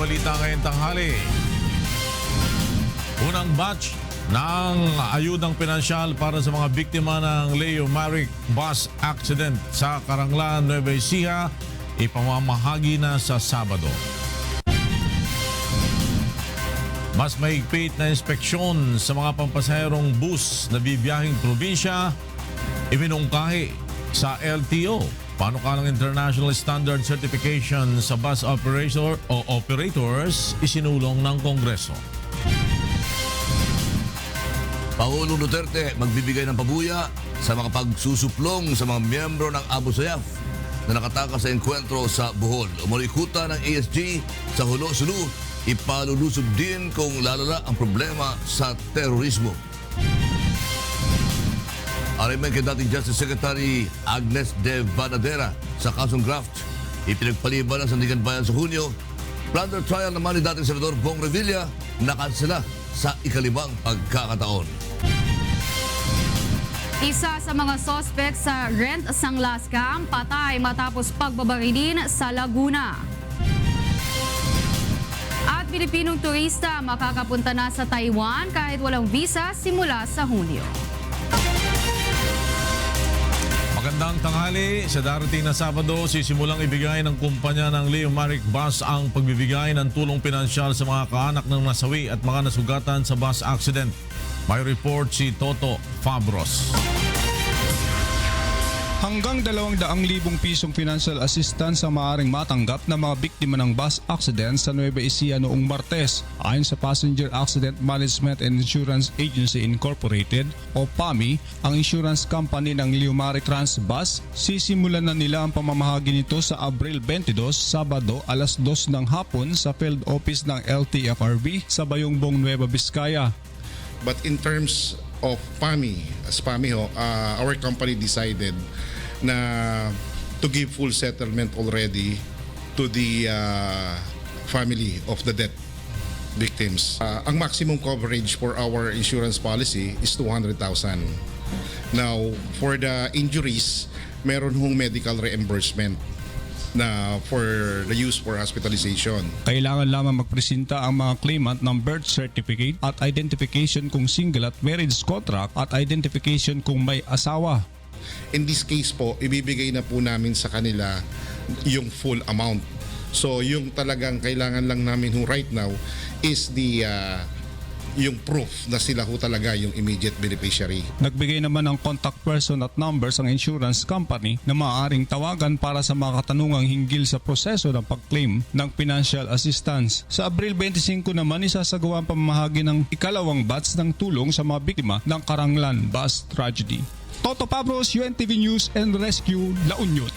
balita ngayong tanghali. Unang batch ng ayudang pinansyal para sa mga biktima ng Leo Maric bus accident sa Karanglan, Nueva Ecija ipamamahagi na sa Sabado. Mas mahigpit na inspeksyon sa mga pampasaherong bus na bibiyahing probinsya iminungkahi sa LTO. Panukalang International Standard Certification sa bus operator o operators isinulong ng Kongreso. Pangulong Duterte magbibigay ng pabuya sa mga pagsusuplong sa mga miyembro ng Abu Sayyaf na nakatakas sa enkwentro sa Bohol. Umulikuta ng ASG sa Hulo-Sulu, ipalulusob din kung lalala ang problema sa terorismo. Arimen kay dating Justice Secretary Agnes de Vanadera sa kasong graft. Ipinagpaliban ng Sandigan Bayan sa Hunyo. Plunder trial naman ni dating Senador Bong Revilla nakansela sa ikalimang pagkakataon. Isa sa mga sospek sa Rent Sanglas Scam patay matapos pagbabarilin sa Laguna. At Pilipinong turista makakapunta na sa Taiwan kahit walang visa simula sa Hunyo. Magandang tanghali. Sa darating na Sabado, sisimulang ibigay ng kumpanya ng Leo Maric Bus ang pagbibigay ng tulong pinansyal sa mga kaanak ng nasawi at mga nasugatan sa bus accident. May report si Toto Fabros. Hanggang 200,000 pisong financial assistance ang maaaring matanggap ng mga biktima ng bus accident sa Nueva Ecija noong Martes. Ayon sa Passenger Accident Management and Insurance Agency Incorporated o PAMI, ang insurance company ng Liumari Trans Bus, sisimulan na nila ang pamamahagi nito sa Abril 22, Sabado, alas 2 ng hapon sa field office ng LTFRB sa Bayongbong, Nueva Vizcaya. But in terms of PAMI, as PAMI uh, our company decided na to give full settlement already to the uh, family of the death victims. Uh, ang maximum coverage for our insurance policy is 200,000. Now, for the injuries, meron hong medical reimbursement na for the use for hospitalization. Kailangan lamang magpresenta ang mga claimant ng birth certificate at identification kung single at marriage contract at identification kung may asawa. In this case po, ibibigay na po namin sa kanila yung full amount. So yung talagang kailangan lang namin ho right now is the uh, yung proof na sila ho talaga yung immediate beneficiary. Nagbigay naman ng contact person at numbers ang insurance company na maaaring tawagan para sa mga katanungang hinggil sa proseso ng pag-claim ng financial assistance. Sa Abril 25 naman isasagawa ang pamamahagi ng ikalawang batch ng tulong sa mga biktima ng Karanglan bus tragedy. Toto Pablos, UNTV News and Rescue, La Union.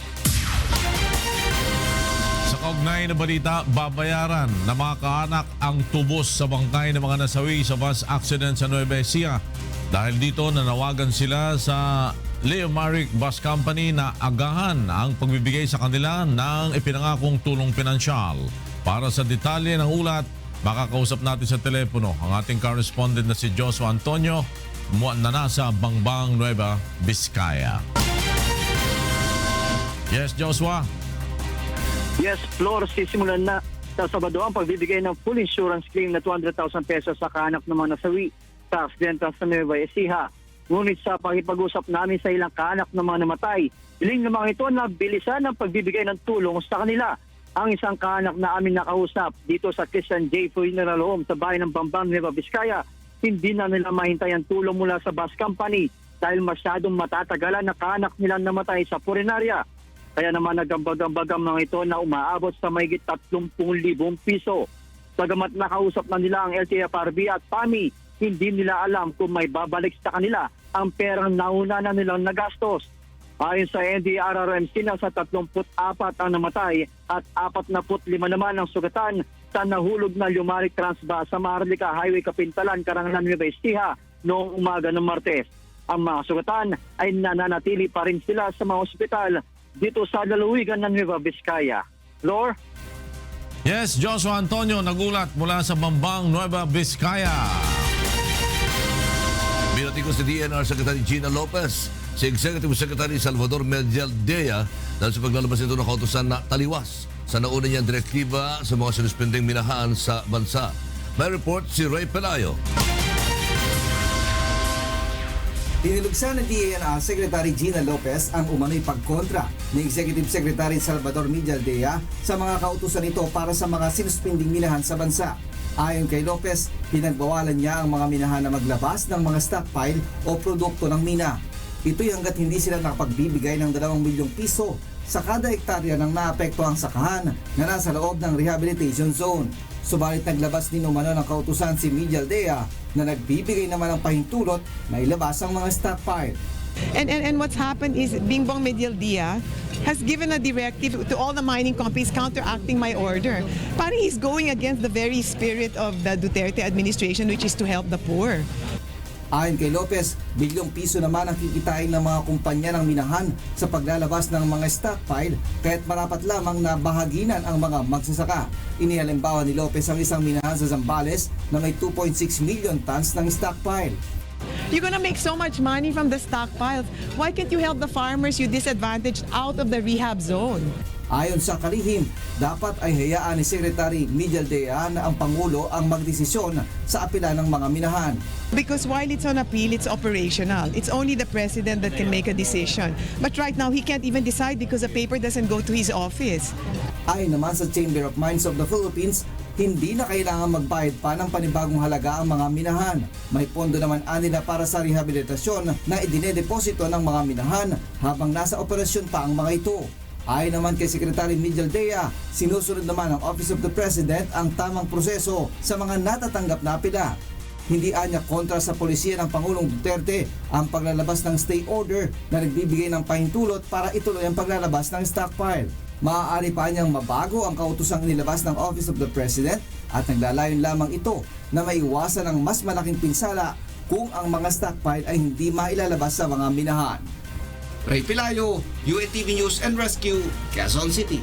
Sa kaugnay na balita, babayaran na mga kaanak ang tubos sa bangkay ng mga nasawi sa bus accident sa Nueva Ecija. Dahil dito, nanawagan sila sa Leo Maric Bus Company na agahan ang pagbibigay sa kanila ng ipinangakong tulong pinansyal. Para sa detalye ng ulat, makakausap natin sa telepono ang ating correspondent na si Joshua Antonio na nasa Bangbang, Nueva Vizcaya. Yes, Joshua. Yes, Flor, sisimulan na sa Sabado ang pagbibigay ng full insurance claim na 200,000 pesos sa kaanak ng mga nasawi sa aksidente sa Nueva Ecija. Ngunit sa pakipag-usap namin sa ilang kaanak ng mga namatay, hiling ng mga ito na bilisan ang pagbibigay ng tulong sa kanila. Ang isang kaanak na amin nakausap dito sa Christian J. Funeral Home sa bayan ng Bambang, Nueva Vizcaya, hindi na nila mahintay ang tulong mula sa bus company dahil masyadong matatagalan na kaanak nilang namatay sa purinarya. Kaya naman nagambag-ambagam mga ito na umaabot sa mahigit 30,000 piso. Sagamat nakausap na nila ang LTFRB at PAMI, hindi nila alam kung may babalik sa kanila ang perang nauna na nilang nagastos. Ayon sa NDRRMC, nasa 34 ang namatay at 45 naman ang sugatan sa nahulog na Lumaric Transba sa Maharlika Highway Kapintalan, Karangalan, Nueva Ecija noong umaga ng Martes. Ang mga sugatan ay nananatili pa rin sila sa mga ospital dito sa lalawigan ng Nueva Vizcaya. Lor? Yes, Joshua Antonio nagulat mula sa Bambang, Nueva Vizcaya. Binati ko si DNR Secretary Gina Lopez, si Executive Secretary Salvador Medialdea dahil sa paglalabas nito ng kautosan na taliwas sa nauna niyang direktiba sa mga sinuspending minahan sa bansa. May report si Ray Pelayo. Dinilugsan ng DANR Secretary Gina Lopez ang umano'y pagkontra ni Executive Secretary Salvador Mijaldea sa mga kautusan nito para sa mga sinuspinding minahan sa bansa. Ayon kay Lopez, pinagbawalan niya ang mga minahan na maglabas ng mga stockpile o produkto ng mina. Ito'y hanggat hindi sila nakapagbibigay ng 2 milyong piso sa kada hektarya ng naapektuhang sakahan na nasa loob ng rehabilitation zone. Subalit naglabas din umano ng kautusan si Miguel Dea na nagbibigay naman ng pahintulot na ilabas ang mga stockpile. And, and, and what's happened is Bingbong Medial Dia has given a directive to all the mining companies counteracting my order. Parang he's going against the very spirit of the Duterte administration which is to help the poor. Ayon kay Lopez, bilyong piso naman ang kikitain ng mga kumpanya ng minahan sa paglalabas ng mga stockpile kahit marapat lamang na bahaginan ang mga magsasaka. Inihalimbawa ni Lopez ang isang minahan sa Zambales na may 2.6 million tons ng stockpile. You're gonna make so much money from the stockpiles. Why can't you help the farmers you disadvantaged out of the rehab zone? Ayon sa kalihim, dapat ay hayaan ni Secretary Miguel Dea na ang Pangulo ang magdesisyon sa apela ng mga minahan. Because while it's on appeal, it's operational. It's only the president that can make a decision. But right now, he can't even decide because the paper doesn't go to his office. Ayon naman sa Chamber of Mines of the Philippines, hindi na kailangan magbayad pa ng panibagong halaga ang mga minahan. May pondo naman anila para sa rehabilitasyon na idinedeposito ng mga minahan habang nasa operasyon pa ang mga ito. Ayon naman kay Secretary Miguel Dea, sinusunod naman ng Office of the President ang tamang proseso sa mga natatanggap na apela. Hindi anya kontra sa polisiya ng Pangulong Duterte ang paglalabas ng stay order na nagbibigay ng pahintulot para ituloy ang paglalabas ng stockpile. Maaari pa niyang mabago ang kautusang nilabas ng Office of the President at naglalayon lamang ito na maiwasan ang mas malaking pinsala kung ang mga stockpile ay hindi mailalabas sa mga minahan. Ray Pilayo, UNTV News and Rescue, Quezon City.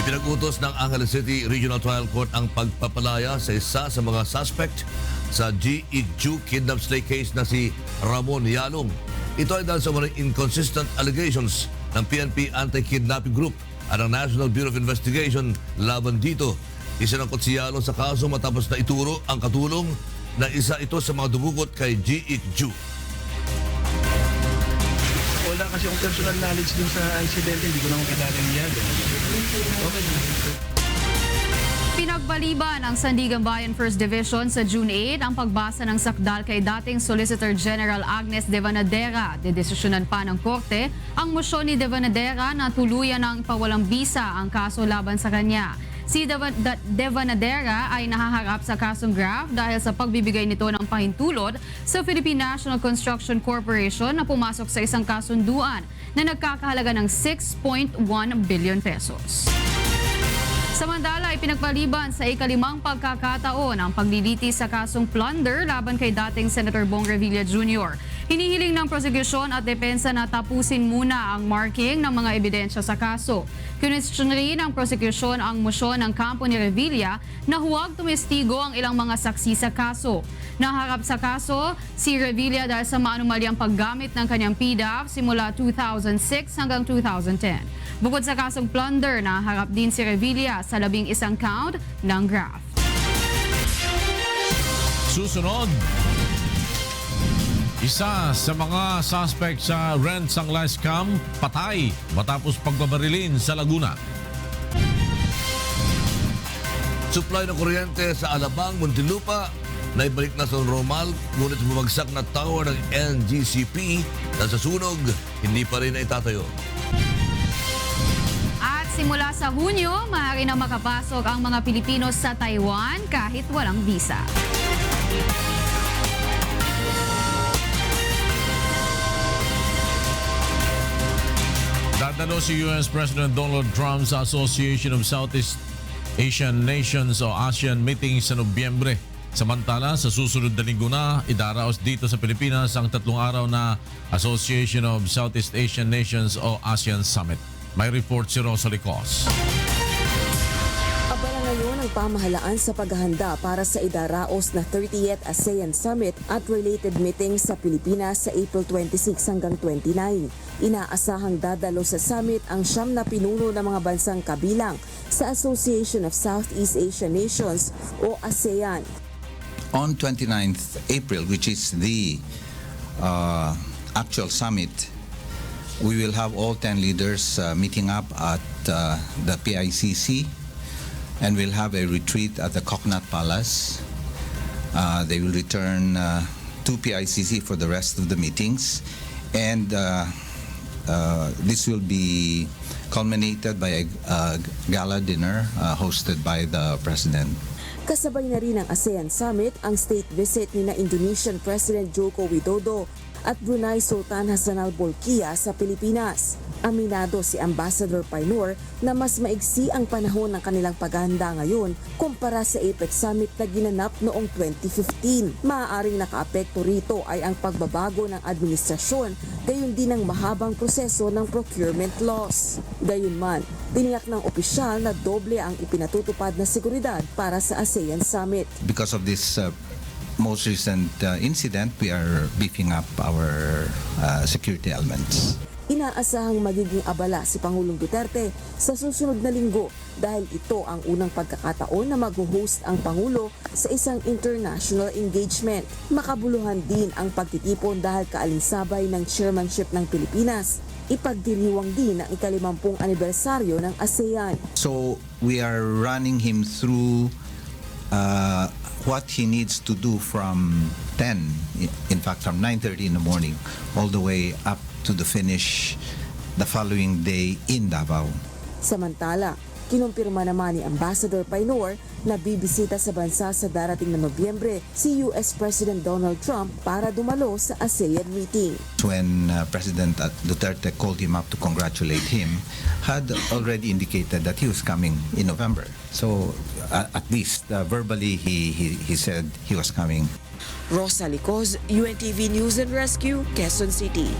Ipinag-utos ng Angeles City Regional Trial Court ang pagpapalaya sa isa sa mga suspect sa G. Igju kidnap slay case na si Ramon Yalong. Ito ay dahil sa mga inconsistent allegations ng PNP Anti-Kidnapping Group at ang National Bureau of Investigation laban dito. Isinangkot si Yalong sa kaso matapos na ituro ang katulong na isa ito sa mga dumukot kay G. Wala kasi akong personal knowledge dun sa incident, hindi ko naman kilala niya. Okay. Pinagbaliban ang Sandigan Bayan First Division sa June 8 ang pagbasa ng sakdal kay dating Solicitor General Agnes Devanadera. Dedesisyonan pa ng korte ang mosyon ni Devanadera na tuluyan ng pawalang bisa ang kaso laban sa kanya. Si Devanadera ay nahaharap sa kasong graft dahil sa pagbibigay nito ng pahintulot sa Philippine National Construction Corporation na pumasok sa isang kasunduan na nagkakahalaga ng 6.1 billion pesos. Samantala, ay pinagpaliban sa ikalimang pagkakataon ang pagliliti sa kasong plunder laban kay dating Senator Bong Revilla Jr. Hinihiling ng prosecution at depensa na tapusin muna ang marking ng mga ebidensya sa kaso. Kinestyon rin ng prosecution ang mosyon ng kampo ni Revilla na huwag tumestigo ang ilang mga saksi sa kaso. Naharap sa kaso si Revilla dahil sa maanumalyang paggamit ng kanyang PDAF simula 2006 hanggang 2010. Bukod sa kasong plunder, naharap din si Revilla sa labing isang count ng graft. Susunod, isa sa mga suspect sa rent sangla scam patay matapos pagbabarilin sa Laguna. Supply ng kuryente sa Alabang, Muntinlupa, na ibalik na sa normal, ngunit bumagsak na tower ng NGCP na sa sunog, hindi pa rin itatayo. At simula sa Hunyo, maaari na makapasok ang mga Pilipino sa Taiwan kahit walang visa. Dadalo si US President Donald Trump sa Association of Southeast Asian Nations o ASEAN meeting sa Nobyembre. Samantala, sa susunod na linggo na, idaraos dito sa Pilipinas ang tatlong araw na Association of Southeast Asian Nations o ASEAN Summit. May report si Rosalie Cos. Abala ngayon ng pamahalaan sa paghahanda para sa idaraos na 30th ASEAN Summit at related meetings sa Pilipinas sa April 26 hanggang 29. Inaasahang dadalo sa summit ang siyam na pinuno ng mga bansang kabilang sa Association of Southeast Asian Nations o ASEAN. on 29th April, which is the uh, actual summit, we will have all 10 leaders uh, meeting up at uh, the PICC and we'll have a retreat at the Coconut Palace. Uh, they will return uh, to PICC for the rest of the meetings and uh, uh, this will be culminated by a, a gala dinner uh, hosted by the President. Kasabay na rin ng ASEAN Summit ang state visit ni na Indonesian President Joko Widodo at Brunei Sultan Hassanal Bolkiah sa Pilipinas. Aminado si Ambassador Painor na mas maigsi ang panahon ng kanilang paghahanda ngayon kumpara sa APEC Summit na ginanap noong 2015. Maaaring nakaapekto rito ay ang pagbabago ng administrasyon gayon din ang mahabang proseso ng procurement laws. Gayunman, tiniyak ng opisyal na doble ang ipinatutupad na seguridad para sa ASEAN Summit. because of this uh, most recent uh, incident, we are beefing up our uh, security elements. Inaasahang magiging abala si Pangulong Duterte sa susunod na linggo dahil ito ang unang pagkakataon na mag-host ang Pangulo sa isang international engagement. Makabuluhan din ang pagtitipon dahil kaalinsabay ng chairmanship ng Pilipinas. Ipagdiriwang din ang ikalimampung anibersaryo ng ASEAN. So we are running him through uh, what he needs to do from 10, i- in fact from 9.30 in the morning, all the way up to the finish the following day in Davao. Samantala, kinumpirma naman ni Ambassador Painor na bibisita sa bansa sa darating na Nobyembre si US President Donald Trump para dumalo sa ASEAN meeting. When uh, President Duterte called him up to congratulate him, had already indicated that he was coming in November. So uh, at least uh, verbally he, he, he said he was coming. Rosa Licoz, UNTV News and Rescue, Quezon City.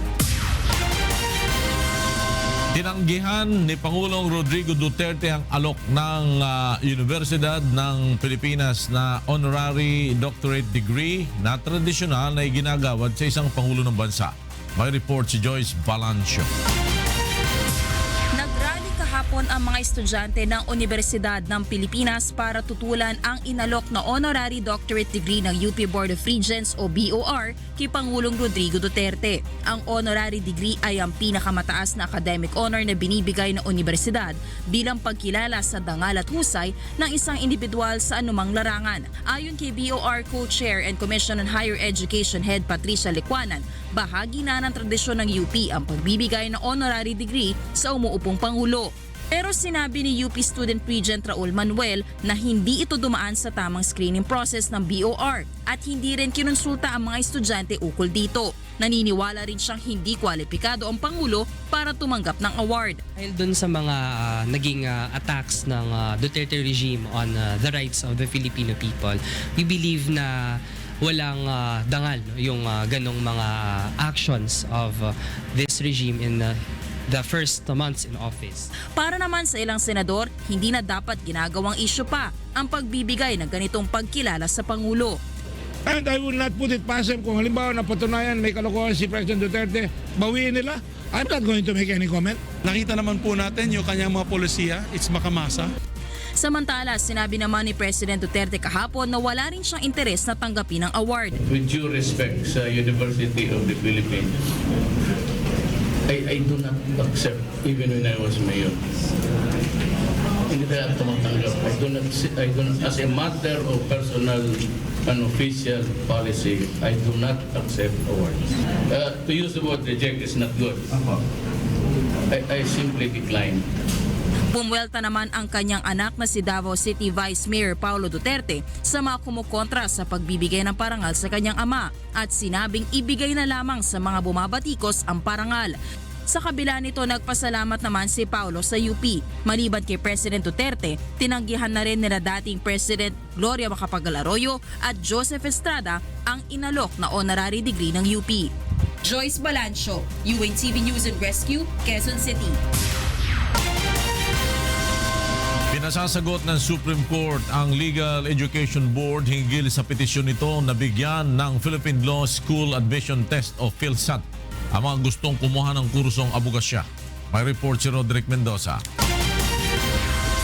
Tinanggihan ni Pangulong Rodrigo Duterte ang alok ng ah, Universidad ng Pilipinas na honorary doctorate degree na tradisyonal na iginagawad sa isang Pangulo ng Bansa. May report si Joyce Balancio. Kahapon ang mga estudyante ng Universidad ng Pilipinas para tutulan ang inalok na honorary doctorate degree ng UP Board of Regents o BOR kay Pangulong Rodrigo Duterte. Ang honorary degree ay ang pinakamataas na academic honor na binibigay ng universidad bilang pagkilala sa dangal at husay ng isang individual sa anumang larangan. Ayon kay BOR Co-Chair and Commission on Higher Education Head Patricia Liquanan, bahagi na ng tradisyon ng UP ang pagbibigay ng honorary degree sa umuupong Pangulo. Pero sinabi ni UP Student Regent Raul Manuel na hindi ito dumaan sa tamang screening process ng BOR at hindi rin kinonsulta ang mga estudyante ukol dito. Naniniwala rin siyang hindi kwalipikado ang Pangulo para tumanggap ng award. Dahil dun sa mga ah, naging ah, attacks ng ah, Duterte regime on ah, the rights of the Filipino people, we believe na walang ah, dangal no, yung ah, ganong mga ah, actions of ah, this regime in ah, the first months in office. Para naman sa ilang senador, hindi na dapat ginagawang isyu pa ang pagbibigay ng ganitong pagkilala sa Pangulo. And I will not put it past them kung halimbawa napatunayan may kalokohan si President Duterte, bawiin nila. I'm not going to make any comment. Nakita naman po natin yung kanyang mga polisiya, it's makamasa. Samantala, sinabi naman ni President Duterte kahapon na wala rin siyang interes na tanggapin ang award. with due respect sa University of the Philippines, I, I do not accept even when I was mayor. Hindi tayo tumatanggap. I do not, I do not, as a matter of personal and official policy, I do not accept awards. Uh, to use the word reject is not good. I, I simply decline. Bumwelta naman ang kanyang anak na si Davao City Vice Mayor Paulo Duterte sa mga kumukontra sa pagbibigay ng parangal sa kanyang ama at sinabing ibigay na lamang sa mga bumabatikos ang parangal. Sa kabila nito, nagpasalamat naman si Paulo sa UP. Maliban kay President Duterte, tinanggihan na rin nila dating President Gloria Macapagal Arroyo at Joseph Estrada ang inalok na honorary degree ng UP. Joyce Balancho, UNTV News and Rescue, Quezon City. Pinasasagot ng Supreme Court ang Legal Education Board hinggil sa petisyon nito na bigyan ng Philippine Law School Admission Test o PhilSAT ang mga gustong kumuha ng kursong abogasya. May report si Roderick Mendoza.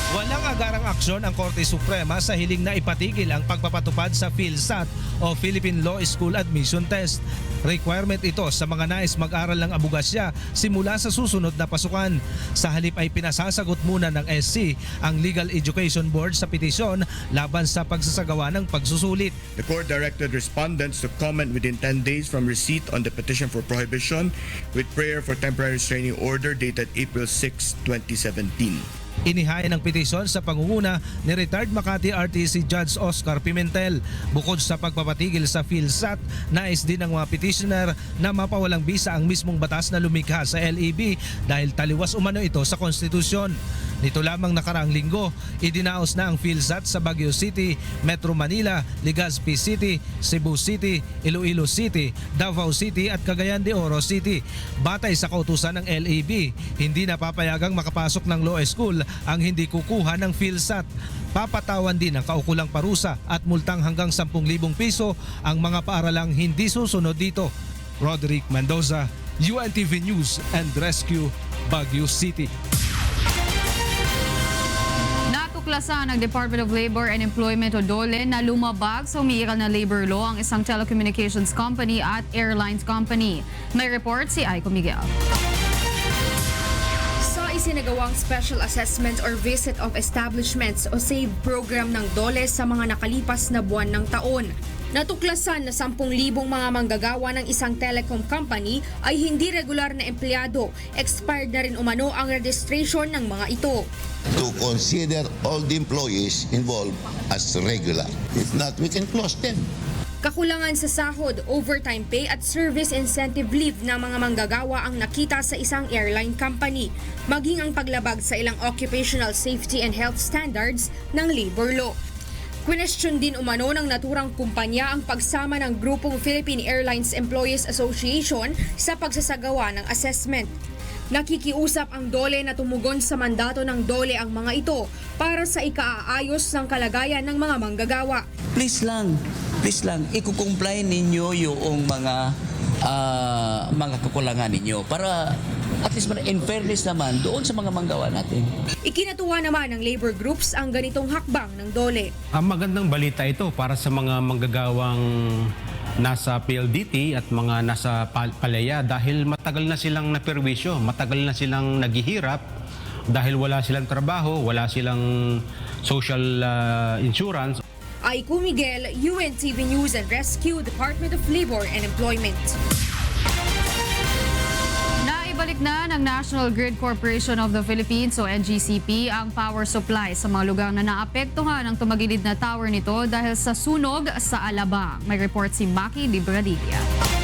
Walang agarang aksyon ang Korte Suprema sa hiling na ipatigil ang pagpapatupad sa PhilSAT o Philippine Law School Admission Test. Requirement ito sa mga nais mag-aral ng abugasya simula sa susunod na pasukan. Sa halip ay pinasasagot muna ng SC ang Legal Education Board sa petisyon laban sa pagsasagawa ng pagsusulit. The court directed respondents to comment within 10 days from receipt on the petition for prohibition with prayer for temporary restraining order dated April 6, 2017. Inihaya ng petisyon sa pangunguna ni retired Makati RTC Judge Oscar Pimentel. Bukod sa pagpapatigil sa PhilSAT, nais din ng mga petitioner na mapawalang bisa ang mismong batas na lumikha sa LEB dahil taliwas umano ito sa konstitusyon. Nito lamang nakaraang linggo, idinaos na ang PhilSAT sa Baguio City, Metro Manila, Legazpi City, Cebu City, Iloilo City, Davao City at Cagayan de Oro City. Batay sa kautusan ng LEB, hindi napapayagang makapasok ng law school ang hindi kukuha ng PhilSAT. Papatawan din ng kaukulang parusa at multang hanggang 10,000 piso ang mga paaralang hindi susunod dito. Roderick Mendoza, UNTV News and Rescue, Baguio City. Natuklasan ng Department of Labor and Employment o DOLE na lumabag sa umiiral na labor law ang isang telecommunications company at airlines company. May report si Aiko Miguel. Sa isinagawang Special Assessment or Visit of Establishments o SAVE program ng DOLE sa mga nakalipas na buwan ng taon. Natuklasan na 10,000 mga manggagawa ng isang telecom company ay hindi regular na empleyado. Expired na rin umano ang registration ng mga ito. to consider all the employees involved as regular. If not, we can close them. Kakulangan sa sahod, overtime pay at service incentive leave ng mga manggagawa ang nakita sa isang airline company, maging ang paglabag sa ilang occupational safety and health standards ng labor law. Question din umano ng naturang kumpanya ang pagsama ng grupong Philippine Airlines Employees Association sa pagsasagawa ng assessment. Nakikiusap ang DOLE na tumugon sa mandato ng DOLE ang mga ito para sa ikaaayos ng kalagayan ng mga manggagawa. please lang, please lang, ikukumply ninyo yung mga ah, mga kakulangan ninyo para at least man- in fairness naman doon sa mga manggawa natin. Ikinatuwa naman ng labor groups ang ganitong hakbang ng DOLE. Ang magandang balita ito para sa mga manggagawang nasa PLDT at mga nasa pal- palaya dahil matagal na silang naperwisyo, matagal na silang naghihirap dahil wala silang trabaho, wala silang social uh, insurance. Aiko Miguel, UNTV News and Rescue, Department of Labor and Employment. Naibalik na ng National Grid Corporation of the Philippines o NGCP ang power supply sa mga lugar na naapektuhan ng tumagilid na tower nito dahil sa sunog sa Alabang. May report si Maki Libradilla.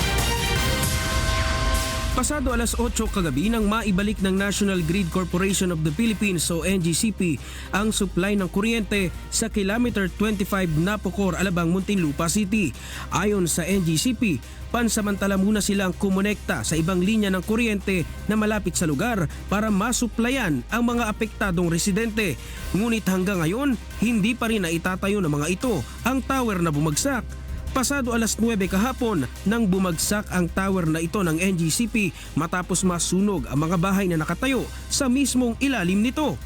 Pasado alas 8 kagabi nang maibalik ng National Grid Corporation of the Philippines o NGCP ang supply ng kuryente sa kilometer 25 Napocor, Alabang, Muntinlupa City. Ayon sa NGCP, pansamantala muna silang kumonekta sa ibang linya ng kuryente na malapit sa lugar para masuplayan ang mga apektadong residente. Ngunit hanggang ngayon, hindi pa rin naitatayo ng mga ito ang tower na bumagsak Pasado alas 9 kahapon nang bumagsak ang tower na ito ng NGCP matapos masunog ang mga bahay na nakatayo sa mismong ilalim nito.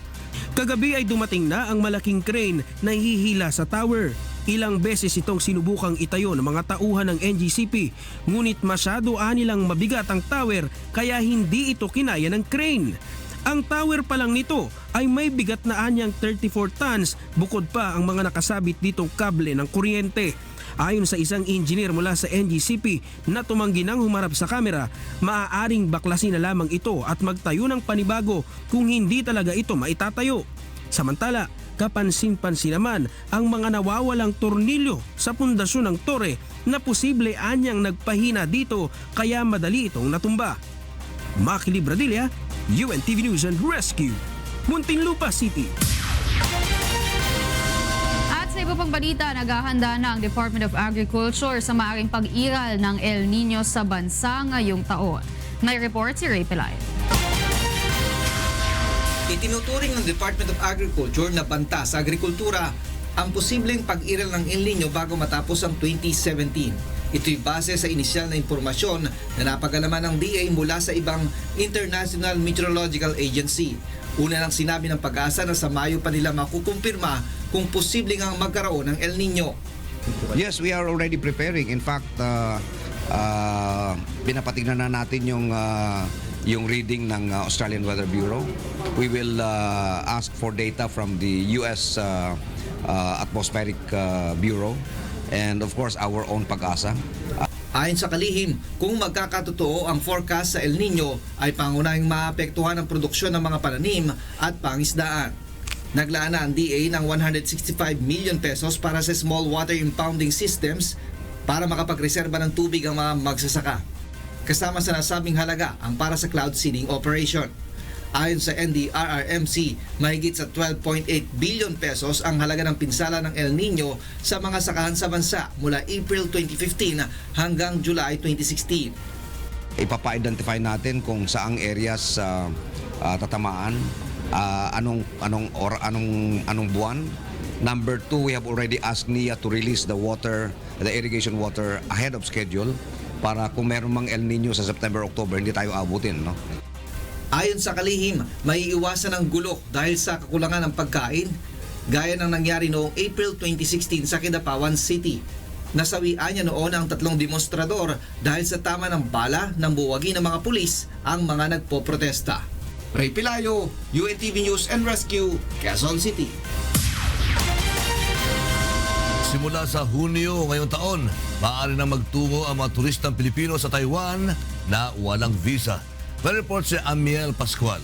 Kagabi ay dumating na ang malaking crane na hihila sa tower. Ilang beses itong sinubukang itayo ng mga tauhan ng NGCP ngunit masyado anilang mabigat ang tower kaya hindi ito kinaya ng crane. Ang tower pa lang nito ay may bigat na anyang 34 tons bukod pa ang mga nakasabit ditong kable ng kuryente. Ayon sa isang engineer mula sa NGCP na tumanggi ng humarap sa kamera, maaaring baklasin na lamang ito at magtayo ng panibago kung hindi talaga ito maitatayo. Samantala, kapansin-pansin naman ang mga nawawalang tornilyo sa pundasyon ng tore na posible anyang nagpahina dito kaya madali itong natumba. Maki Libradilla, UNTV News and Rescue, Muntinlupa City. Pang balita, naghahanda na ang Department of Agriculture sa maaring pag-iral ng El Nino sa bansa ngayong taon. May report si Ray Pelay. Itinuturing ng Department of Agriculture na banta sa agrikultura ang posibleng pag-iral ng El Nino bago matapos ang 2017. Ito'y base sa inisyal na impormasyon na napagalaman ng DA mula sa ibang International Meteorological Agency. Una nang sinabi ng pag-asa na sa Mayo pa nila makukumpirma kung posibleng ang magkaroon ng El Nino. Yes, we are already preparing. In fact, uh, uh, pinapatignan na natin yung uh, yung reading ng uh, Australian Weather Bureau. We will uh, ask for data from the US uh, uh, Atmospheric uh, Bureau and of course our own pag-asa. Ayon sa kalihim, kung magkakatotoo ang forecast sa El Nino ay pangunahing maapektuhan ang produksyon ng mga pananim at pangisdaan. Naglaan na ang DA ng 165 million pesos para sa small water impounding systems para makapagreserba ng tubig ang mga magsasaka. Kasama sa nasabing halaga ang para sa cloud seeding operation. Ayon sa NDRRMC, mahigit sa 12.8 billion pesos ang halaga ng pinsala ng El Nino sa mga sakahan sa bansa mula April 2015 hanggang July 2016. Ipapa-identify natin kung saang areas uh, uh, tatamaan, uh, anong anong or anong anong buwan. Number two, we have already asked NIA to release the water, the irrigation water ahead of schedule para kung meron mang El Nino sa September, October, hindi tayo abutin. No? Ayon sa kalihim, may iwasan ng gulok dahil sa kakulangan ng pagkain, gaya ng nangyari noong April 2016 sa Kidapawan City. Nasawian niya noon ang tatlong demonstrador dahil sa tama ng bala ng buwagi ng mga pulis ang mga nagpoprotesta. Ray Pilayo, UNTV News and Rescue, Quezon City. Simula sa Hunyo ngayong taon, maaari na magtungo ang mga turistang Pilipino sa Taiwan na walang visa. May report si Amiel Pascual.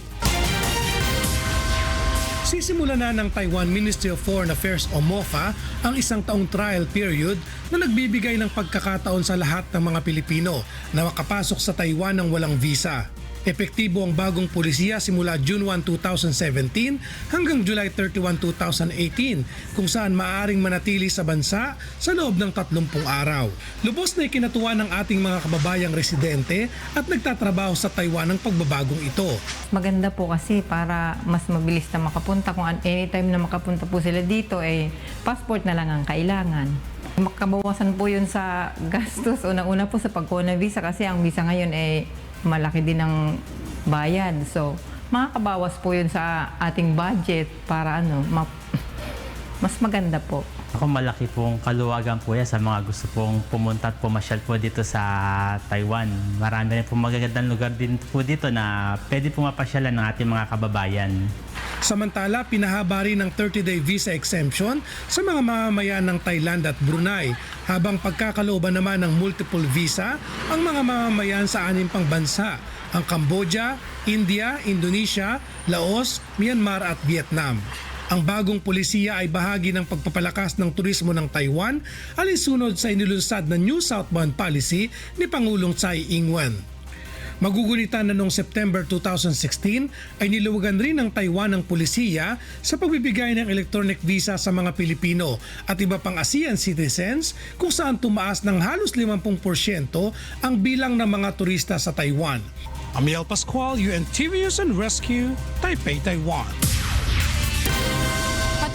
Sisimula na ng Taiwan Ministry of Foreign Affairs o MOFA ang isang taong trial period na nagbibigay ng pagkakataon sa lahat ng mga Pilipino na makapasok sa Taiwan ng walang visa. Epektibo ang bagong polisiya simula June 1, 2017 hanggang July 31, 2018 kung saan maaring manatili sa bansa sa loob ng 30 araw. Lubos na ikinatuwa ng ating mga kababayang residente at nagtatrabaho sa Taiwan ang pagbabagong ito. Maganda po kasi para mas mabilis na makapunta. Kung an- anytime na makapunta po sila dito, eh, passport na lang ang kailangan. Makabawasan po yun sa gastos. Unang-una po sa pagkuha ng visa kasi ang visa ngayon eh malaki din ang bayad. So, makakabawas po yun sa ating budget para ano, ma- mas maganda po. Ako malaki pong kaluwagan po yan sa mga gusto pong pumunta at pumasyal po dito sa Taiwan. Marami rin pong magagandang lugar din po dito na pwede po mapasyalan ng ating mga kababayan. Samantala, pinahaba rin ng 30-day visa exemption sa mga mamamayan ng Thailand at Brunei, habang pagkakalooban naman ng multiple visa ang mga mamamayan sa anim pang bansa, ang Cambodia, India, Indonesia, Laos, Myanmar at Vietnam. Ang bagong polisiya ay bahagi ng pagpapalakas ng turismo ng Taiwan alinsunod sa inilunsad na New Southbound Policy ni Pangulong Tsai Ing-wen. Magugulitan na noong September 2016 ay niluwagan rin ng Taiwan ng polisiya sa pagbibigay ng electronic visa sa mga Pilipino at iba pang ASEAN citizens kung saan tumaas ng halos 50% ang bilang ng mga turista sa Taiwan. Amiel Pascual, UNTV News and Rescue, Taipei, Taiwan.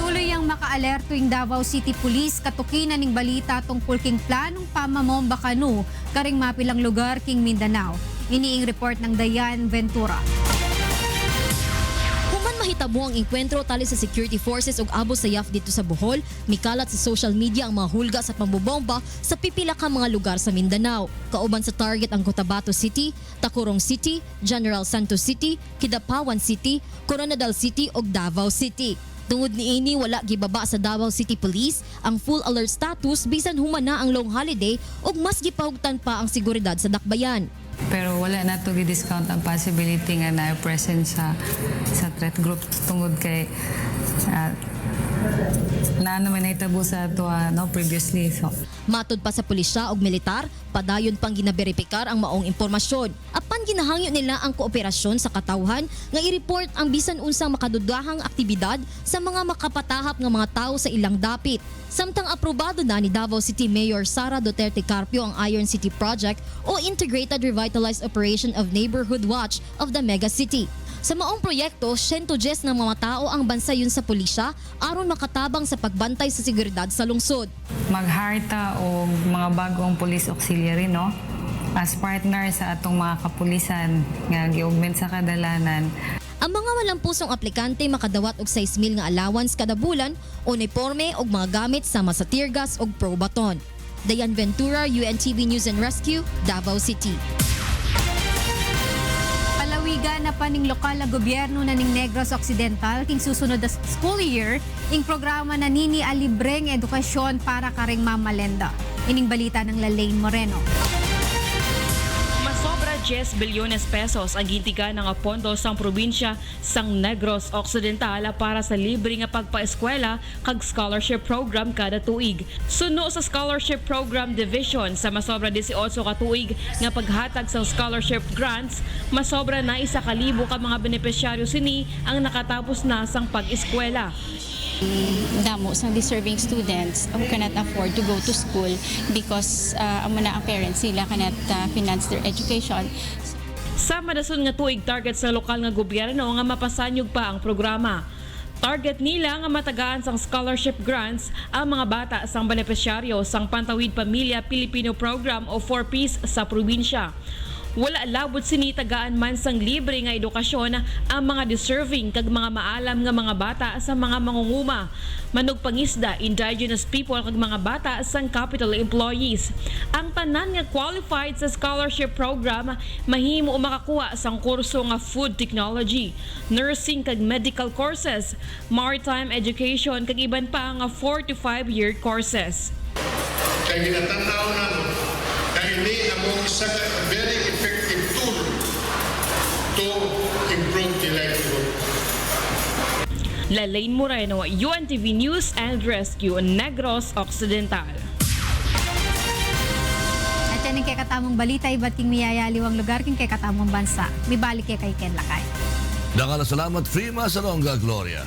Patuloy ang maka-alert tuwing Davao City Police katukinan ning balita tungkol king planong pamamomba kanu karing mapilang lugar king Mindanao. Iniing report ng Dayan Ventura. Human mahitabo ang engkwentro tali sa security forces ug abo sayaf dito sa Bohol, mikalat sa social media ang mga hulga sa pambobomba sa pipila ka mga lugar sa Mindanao. Kauban sa target ang Cotabato City, Tacurong City, General Santos City, Kidapawan City, Coronadal City ug Davao City. Tungod ni ini wala gibaba sa Davao City Police ang full alert status bisan humana ang long holiday ug mas gipahugtan pa ang seguridad sa dakbayan. Pero wala na to discount ang possibility nga na present sa sa threat group tungod kay uh, na naman naitabo sa to no previously so Matod pa sa pulisya ug militar, padayon pang ginaberipikar ang maong impormasyon. Apan ginahangyo nila ang kooperasyon sa katawhan nga i-report ang bisan unsang makadudahang aktibidad sa mga makapatahap nga mga tao sa ilang dapit. Samtang aprobado na ni Davao City Mayor Sara Duterte Carpio ang Iron City Project o Integrated Revitalized Operation of Neighborhood Watch of the Mega City. Sa maong proyekto, 110 ng mga tao ang bansayon sa pulisya aron makatabang sa pagbantay sa seguridad sa lungsod. Magharta o mga bagong police auxiliary, no? As partner sa atong mga kapulisan nga giugment sa kadalanan, Ang mga walang pusong aplikante makadawat og 6,000 nga allowance kada bulan, uniforme og mga gamit sama sa tear gas ug probaton. Dayan Ventura, UNTV News and Rescue, Davao City. Na paning lokal na gobyerno na ning Negros Occidental king susunod na school year ing programa na nini a libreng edukasyon para karing mamalenda. Ining balita ng Lalaine Moreno. Masobra 10 bilyones pesos ang gintiga ng pondo sang probinsya sang Negros Occidental para sa libre nga pagpaeskwela kag scholarship program kada tuig. Suno sa scholarship program division sa masobra 18 ka tuig nga paghatag sa scholarship grants, masobra na isa kalibo ka mga benepisyaryo sini ang nakatapos na sang pag-eskwela. Damo sa deserving students who cannot afford to go to school because uh, amo na ang parents sila cannot uh, finance their education. Sa madason nga tuig target sa lokal nga gobyerno nga mapasanyog pa ang programa. Target nila nga matagaan sang scholarship grants ang mga bata sang benepisyaryo sang Pantawid Pamilya Pilipino Program o 4Ps sa probinsya. Wala labot sinitagaan man sang libre nga edukasyon ang mga deserving kag mga maalam nga mga bata sa mga mangunguma, manug pangisda, indigenous people kag mga bata sang capital employees. Ang tanan nga qualified sa scholarship program mahimo makakuha sang kurso nga food technology, nursing kag medical courses, maritime education kag iban pa nga 4 to 5 year courses. kay ginatanaw na kay ini among isa Lalaine Moreno, UNTV News and Rescue, Negros Occidental. At yan ang kay katamong balita, iba't king miyayaliwang lugar king kay katamong bansa. May balik kay kay Ken Lakay. Dakala salamat, Frima Salonga Gloria.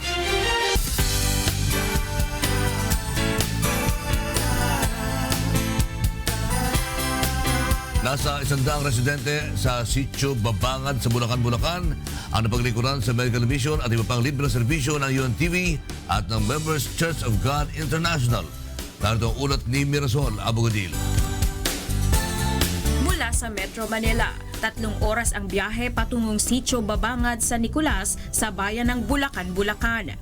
Nasa isandang residente sa Sitio Babangad sa Bulacan, Bulacan ang napaglikuran sa medical mission at iba pang libre serbisyo ng UNTV at ng Members Church of God International. Narito ang ulat ni Mirasol Abogadil. Mula sa Metro Manila, tatlong oras ang biyahe patungong Sitio Babangad sa Nicolas sa bayan ng Bulacan, Bulacan.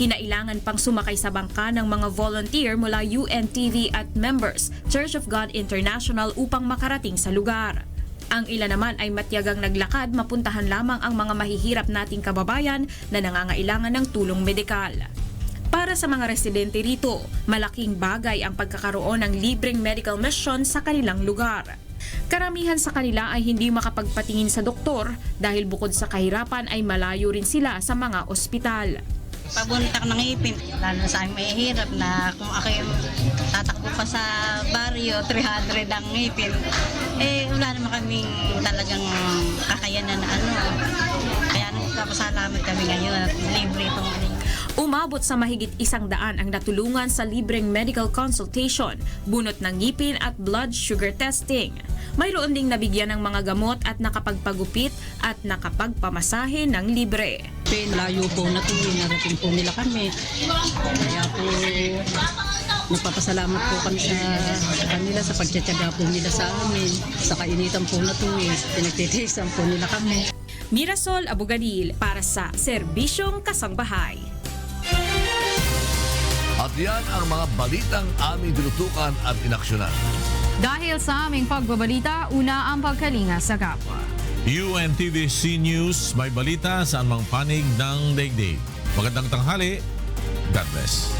Kinailangan pang sumakay sa bangka ng mga volunteer mula UNTV at members Church of God International upang makarating sa lugar. Ang ilan naman ay matyagang naglakad mapuntahan lamang ang mga mahihirap nating kababayan na nangangailangan ng tulong medikal. Para sa mga residente rito, malaking bagay ang pagkakaroon ng libreng medical mission sa kanilang lugar. Karamihan sa kanila ay hindi makapagpatingin sa doktor dahil bukod sa kahirapan ay malayo rin sila sa mga ospital. Pabuntak ng ipin, lalo sa akin mahihirap na kung ako yung tatakbo pa sa baryo, 300 ang ipin, eh wala naman kaming talagang kakayanan na ano. Kaya nagpapasalamat kami ngayon at libre itong ano. Umabot sa mahigit isang daan ang natulungan sa libreng medical consultation, bunot ng ngipin at blood sugar testing. Mayroon ding nabigyan ng mga gamot at nakapagpagupit at nakapagpamasahe ng libre. Pain, layo po na to, narating po nila kami. Kaya po, nagpapasalamat po kami sa kanila sa pagtsatsaga po nila sa amin. Sa kainitan po na to, eh, pinagtitiisan po nila kami. Mirasol Abugadil para sa Serbisyong Kasangbahay. At yan ang mga balitang aming tinutukan at inaksyonan. Dahil sa aming pagbabalita, una ang pagkalinga sa kapwa. UNTVC News, may balita sa anumang panig ng daigdig. Magandang tanghali. God bless.